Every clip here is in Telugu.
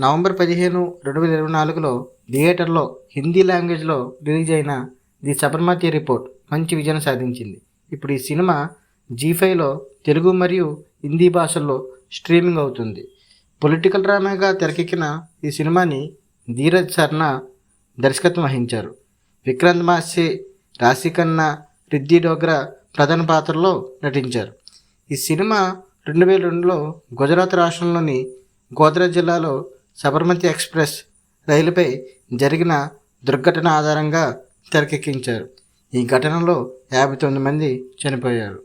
నవంబర్ పదిహేను రెండు వేల ఇరవై నాలుగులో థియేటర్లో హిందీ లాంగ్వేజ్లో రిలీజ్ అయిన ది సబర్మతి రిపోర్ట్ మంచి విజయం సాధించింది. ఇప్పుడు ఈ సినిమా జీ ఫైవ్లో తెలుగు మరియు హిందీ భాషల్లో స్ట్రీమింగ్ అవుతుంది. పొలిటికల్ డ్రామాగా తెరకెక్కిన ఈ సినిమాని ధీరజ్ సర్నా దర్శకత్వం వహించారు. విక్రాంత్ మాసే రాశికన్నా రిద్ది డోగ్రా ప్రధాన పాత్రలో నటించారు. ఈ సినిమా రెండు వేల రెండులో గుజరాత్ రాష్ట్రంలోని గోద్రా జిల్లాలో సబర్మతి ఎక్స్ప్రెస్ రైలుపై జరిగిన దుర్ఘటన ఆధారంగా తెరకెక్కించారు. ఈ ఘటనలో యాభై తొమ్మిది మంది చనిపోయారు.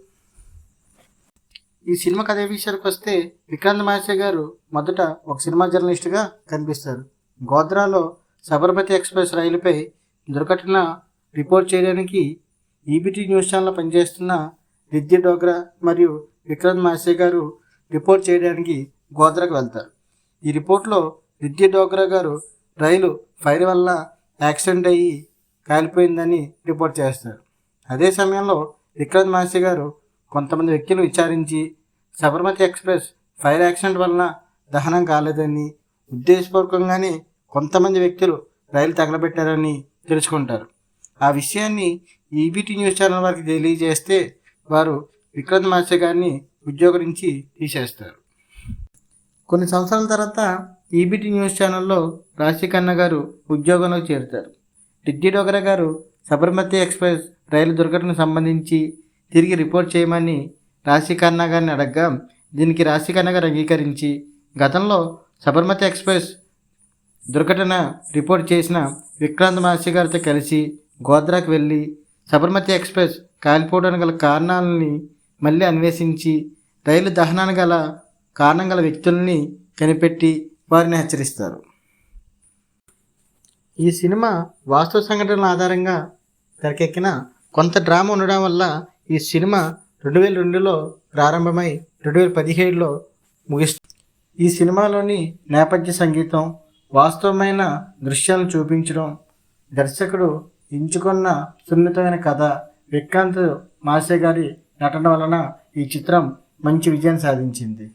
ఈ సినిమా కథ విషయానికి వస్తే విక్రాంత్ మాసే గారు మొదట ఒక సినిమా జర్నలిస్ట్గా కనిపిస్తారు. గోద్రాలో సబర్మతి ఎక్స్ప్రెస్ రైలుపై దుర్ఘటన రిపోర్ట్ చేయడానికి ఈబీటీ న్యూస్ ఛానల్ పనిచేస్తున్న విద్య డోగ్రా మరియు విక్రాంత్ మాసే గారు రిపోర్ట్ చేయడానికి గోద్రాకు వెళ్తారు. ఈ రిపోర్ట్లో రిద్ది డోగ్రా గారు రైలు ఫైర్ వల్ల యాక్సిడెంట్ అయ్యి కాలిపోయిందని రిపోర్ట్ చేస్తారు. అదే సమయంలో విక్రాంత్ మాసి గారు కొంతమంది వ్యక్తులు విచారించి సబర్మతి ఎక్స్ప్రెస్ ఫైర్ యాక్సిడెంట్ వలన దహనం కాలేదని ఉద్దేశపూర్వకంగానే కొంతమంది వ్యక్తులు రైలు తగలబెట్టారని తెలుసుకుంటారు. ఆ విషయాన్ని ఈబీటీ న్యూస్ ఛానల్ వారికి తెలియజేస్తే వారు విక్రాంత్ మాస్టర్ గారిని ఉద్యోగం నుంచి తీసేస్తారు. కొన్ని సంవత్సరాల తర్వాత ఈబీటీ న్యూస్ ఛానల్లో రాశికన్న గారు ఉద్యోగంలో చేరుతారు. టిడ్డీ డోగరా గారు సబర్మతి ఎక్స్ప్రెస్ రైలు దుర్ఘటనకు సంబంధించి తిరిగి రిపోర్ట్ చేయమని రాశికన్న గారిని అడగగా దీనికి రాశికన్న గారు అంగీకరించి గతంలో సబర్మతి ఎక్స్ప్రెస్ దుర్ఘటన రిపోర్ట్ చేసిన విక్రాంత్ మహర్షి గారితో కలిసి గోద్రాకు వెళ్ళి సబర్మతి ఎక్స్ప్రెస్ కాలిపోవడానికి గల కారణాలని మళ్ళీ అన్వేషించి రైలు దహనాన్ని గల కారణం గల వ్యక్తుల్ని కనిపెట్టి వారిని హెచ్చరిస్తారు. ఈ సినిమా వాస్తవ సంఘటనల ఆధారంగా తెరకెక్కిన కొంత డ్రామా ఉండడం వల్ల ఈ సినిమా రెండు వేల రెండులో ప్రారంభమై రెండు వేల పదిహేడులో ముగిస్తుంది. ఈ సినిమాలోని నేపథ్య సంగీతం వాస్తవమైన దృశ్యాలను చూపించడం దర్శకుడు ఎంచుకున్న సున్నితమైన కథ విక్రాంత్ మాసే గారి నటన వలన ఈ చిత్రం మంచి విజయం సాధించింది.